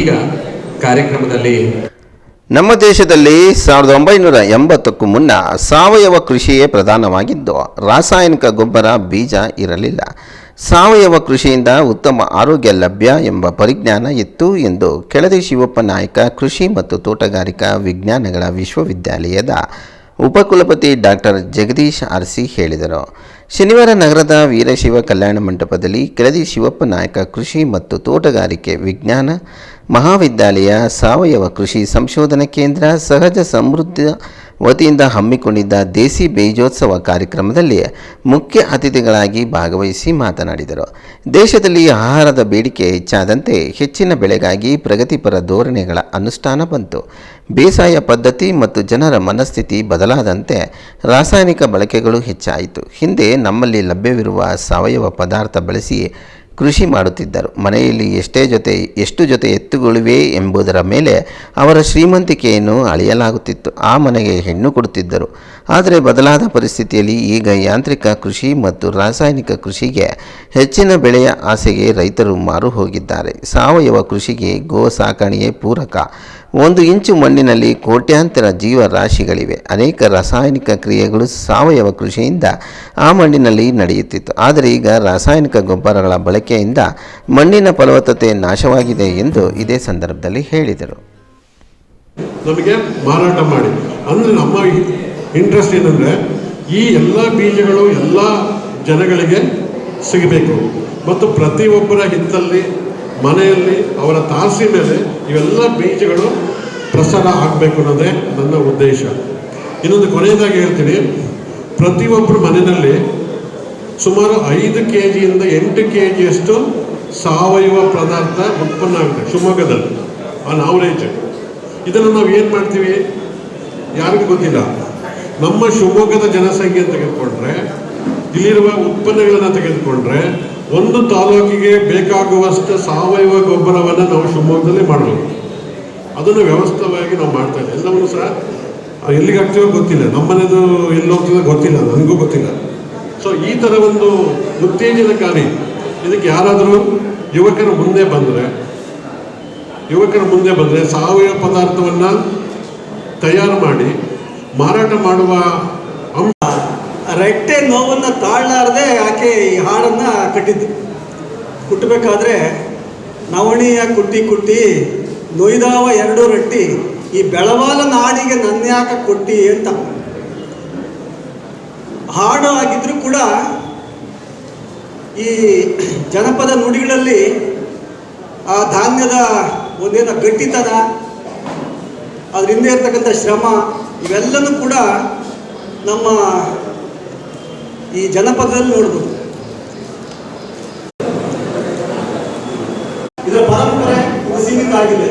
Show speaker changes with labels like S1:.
S1: ಈಗ ಕಾರ್ಯಕ್ರಮದಲ್ಲಿ
S2: ನಮ್ಮ ದೇಶದಲ್ಲಿ ಸಾವಿರದ ಒಂಬೈನೂರ ಎಂಬತ್ತಕ್ಕೂ ಮುನ್ನ ಸಾವಯವ ಕೃಷಿಯೇ ಪ್ರಧಾನವಾಗಿದ್ದು, ರಾಸಾಯನಿಕ ಗೊಬ್ಬರ, ಬೀಜ ಇರಲಿಲ್ಲ. ಸಾವಯವ ಕೃಷಿಯಿಂದ ಉತ್ತಮ ಆರೋಗ್ಯ ಲಭ್ಯ ಎಂಬ ಪರಿಜ್ಞಾನ ಇತ್ತು ಎಂದು ಕೆಳದಿ ಶಿವಪ್ಪ ನಾಯಕ ಕೃಷಿ ಮತ್ತು ತೋಟಗಾರಿಕಾ ವಿಜ್ಞಾನಗಳ ವಿಶ್ವವಿದ್ಯಾಲಯದ ಉಪಕುಲಪತಿ ಡಾಕ್ಟರ್ ಜಗದೀಶ್ ಆರ್ಸಿ ಹೇಳಿದರು. ಶನಿವಾರ ನಗರದ ವೀರಶಿವ ಕಲ್ಯಾಣ ಮಂಟಪದಲ್ಲಿ ಕೆಳದಿ ಶಿವಪ್ಪ ನಾಯಕ ಕೃಷಿ ಮತ್ತು ತೋಟಗಾರಿಕೆ ವಿಜ್ಞಾನ ಮಹಾವಿದ್ಯಾಲಯ ಸಾವಯವ ಕೃಷಿ ಸಂಶೋಧನಾ ಕೇಂದ್ರ ಸಹಜ ಸಮೃದ್ಧ ವತಿಯಿಂದ ಹಮ್ಮಿಕೊಂಡಿದ್ದ ದೇಸಿ ಬೀಜೋತ್ಸವ ಕಾರ್ಯಕ್ರಮದಲ್ಲಿ ಮುಖ್ಯ ಅತಿಥಿಗಳಾಗಿ ಭಾಗವಹಿಸಿ ಮಾತನಾಡಿದರು. ದೇಶದಲ್ಲಿ ಆಹಾರದ ಬೇಡಿಕೆ ಹೆಚ್ಚಾದಂತೆ ಹೆಚ್ಚಿನ ಬೆಳೆಗಾಗಿ ಪ್ರಗತಿಪರ ಧೋರಣೆಗಳ ಅನುಷ್ಠಾನ ಬಂತು. ಬೇಸಾಯ ಪದ್ಧತಿ ಮತ್ತು ಜನರ ಮನಸ್ಥಿತಿ ಬದಲಾದಂತೆ ರಾಸಾಯನಿಕ ಬಳಕೆಗಳು ಹೆಚ್ಚಾಯಿತು. ಹಿಂದೆ ನಮ್ಮಲ್ಲಿ ಲಭ್ಯವಿರುವ ಸಾವಯವ ಪದಾರ್ಥ ಬಳಸಿ ಕೃಷಿ ಮಾಡುತ್ತಿದ್ದರು. ಮನೆಯಲ್ಲಿ ಎಷ್ಟೇ ಜೊತೆ, ಎಷ್ಟು ಜೊತೆ ಎತ್ತುಗಳಿವೆ ಎಂಬುದರ ಮೇಲೆ ಅವರ ಶ್ರೀಮಂತಿಕೆಯನ್ನು ಅಳೆಯಲಾಗುತ್ತಿತ್ತು. ಆ ಮನೆಗೆ ಹೆಣ್ಣು ಕೊಡುತ್ತಿದ್ದರು. ಆದರೆ ಬದಲಾದ ಪರಿಸ್ಥಿತಿಯಲ್ಲಿ ಈಗ ಯಾಂತ್ರಿಕ ಕೃಷಿ ಮತ್ತು ರಾಸಾಯನಿಕ ಕೃಷಿಗೆ ಹೆಚ್ಚಿನ ಬೆಳೆಯ ಆಸೆಗೆ ರೈತರು ಮಾರು ಹೋಗಿದ್ದಾರೆ. ಸಾವಯವ ಕೃಷಿಗೆ ಗೋ ಸಾಕಣೆಯೇ ಪೂರಕ. ಒಂದು ಇಂಚು ಮಣ್ಣಿನಲ್ಲಿ ಕೋಟ್ಯಾಂತರ ಜೀವರಾಶಿಗಳಿವೆ. ಅನೇಕ ರಾಸಾಯನಿಕ ಕ್ರಿಯೆಗಳು ಸಾವಯವ ಕೃಷಿಯಿಂದ ಆ ಮಣ್ಣಿನಲ್ಲಿ ನಡೆಯುತ್ತಿತ್ತು. ಆದರೆ ಈಗ ರಾಸಾಯನಿಕ ಗೊಬ್ಬರಗಳ ಬಳಕೆಯಿಂದ ಮಣ್ಣಿನ ಫಲವತ್ತತೆ ನಾಶವಾಗಿದೆ ಎಂದು ಇದೇ ಸಂದರ್ಭದಲ್ಲಿ ಹೇಳಿದರು.
S3: ನಮಗೆ ಮಾರಾಟ ಮಾಡಿ. ಅಂದರೆ ನಮ್ಮ ಇಂಟ್ರೆಸ್ಟ್ ಏನಂದರೆ ಈ ಎಲ್ಲ ಬೀಜಗಳು ಎಲ್ಲ ಜನಗಳಿಗೆ ಸಿಗಬೇಕು. ಮತ್ತು ಪ್ರತಿಯೊಬ್ಬರ ಹಿತ್ತಲ್ಲಿ ಮನೆಯಲ್ಲಿ ಅವರ ತಾಸಿ ಮೇಲೆ ಇವೆಲ್ಲ ಬೀಜಗಳು ಪ್ರಸಾರ ಆಗಬೇಕು ಅನ್ನೋದೇ ನನ್ನ ಉದ್ದೇಶ. ಇನ್ನೊಂದು ಕೊನೆಯದಾಗಿ ಹೇಳ್ತೀನಿ. ಪ್ರತಿಯೊಬ್ಬರು ಮನೆಯಲ್ಲಿ ಸುಮಾರು ಐದು ಕೆ ಜಿಯಿಂದ ಎಂಟು ಕೆ ಜಿಯಷ್ಟು ಸಾವಯವ ಪದಾರ್ಥ ಉತ್ಪನ್ನ ಆಗುತ್ತೆ, ಶಿವಮೊಗ್ಗದಲ್ಲಿ ಆ ನಾವರೇಜ್ ಇದನ್ನು ನಾವು ಏನು ಮಾಡ್ತೀವಿ? ಯಾರಿಗೂ ಗೊತ್ತಿಲ್ಲ. ನಮ್ಮ ಶಿವಮೊಗ್ಗದ ಜನಸಂಖ್ಯೆ ತೆಗೆದುಕೊಂಡ್ರೆ, ಇಲ್ಲಿರುವ ಉತ್ಪನ್ನಗಳನ್ನು ತೆಗೆದುಕೊಂಡ್ರೆ ಒಂದು ತಾಲೂಕಿಗೆ ಬೇಕಾಗುವಷ್ಟು ಸಾವಯವ ಗೊಬ್ಬರವನ್ನು ನಾವು ಶಿವಮೊಗ್ಗದಲ್ಲಿ ಮಾಡಬೇಕು. ಅದನ್ನು ವ್ಯವಸ್ಥಿತವಾಗಿ ನಾವು ಮಾಡ್ತಾ ಇದ್ದೀವಿ. ಎಲ್ಲವೂ ಸಹ ಎಲ್ಲಿಗೆ ಹಾಕ್ತೀವೋ ಗೊತ್ತಿಲ್ಲ. ನಮ್ಮನೇದು ಎಲ್ಲಿ ಹೋಗ್ತದೋ ಗೊತ್ತಿಲ್ಲ. ನನಗೂ ಗೊತ್ತಿಲ್ಲ. ಸೊ ಈ ಥರ ಒಂದು ಉತ್ತೇಜನಕಾರಿ ಇದಕ್ಕೆ ಯಾರಾದರೂ ಯುವಕರ ಮುಂದೆ ಬಂದರೆ, ಯುವಕರ ಮುಂದೆ ಬಂದರೆ ಸಾವಯವ ಪದಾರ್ಥವನ್ನು ತಯಾರು ಮಾಡಿ ಮಾರಾಟ ಮಾಡುವ ಅಂಶ
S4: ರಟ್ಟೆ ನೋವನ್ನು ತಾಳಲಾರದೆ ಆಕೆ ಈ ಹಾಡನ್ನು ಕಟ್ಟಿದ್ದು. ಕುಟ್ಟಬೇಕಾದ್ರೆ ನವಣಿಯ ಕುಟ್ಟಿ ಕುಟ್ಟಿ, ನೊಯ್ದಾವ ಎರಡು ರಟ್ಟಿ, ಈ ಬೆಳವಾಲ ನಾಡಿಗೆ ನನ್ಯಾಕ ಕೊಟ್ಟಿ ಅಂತ. ಹಾಡು ಆಗಿದ್ರೂ ಕೂಡ ಈ ಜನಪದ ನುಡಿಗಳಲ್ಲಿ ಆ ಧಾನ್ಯದ ಒಂದೇನ ಗಟ್ಟಿತನ ಅದ್ರ ಹಿಂದೆ ಇರ್ತಕ್ಕಂಥ ಶ್ರಮ, ಇವೆಲ್ಲನೂ ಕೂಡ ನಮ್ಮ ಈ ಜನಪದದಲ್ಲಿ ನೋಡ್ಬೋದು. ಇದರ ಪರಂಪರೆ ಸೀಮಿತ ಆಗಿದೆ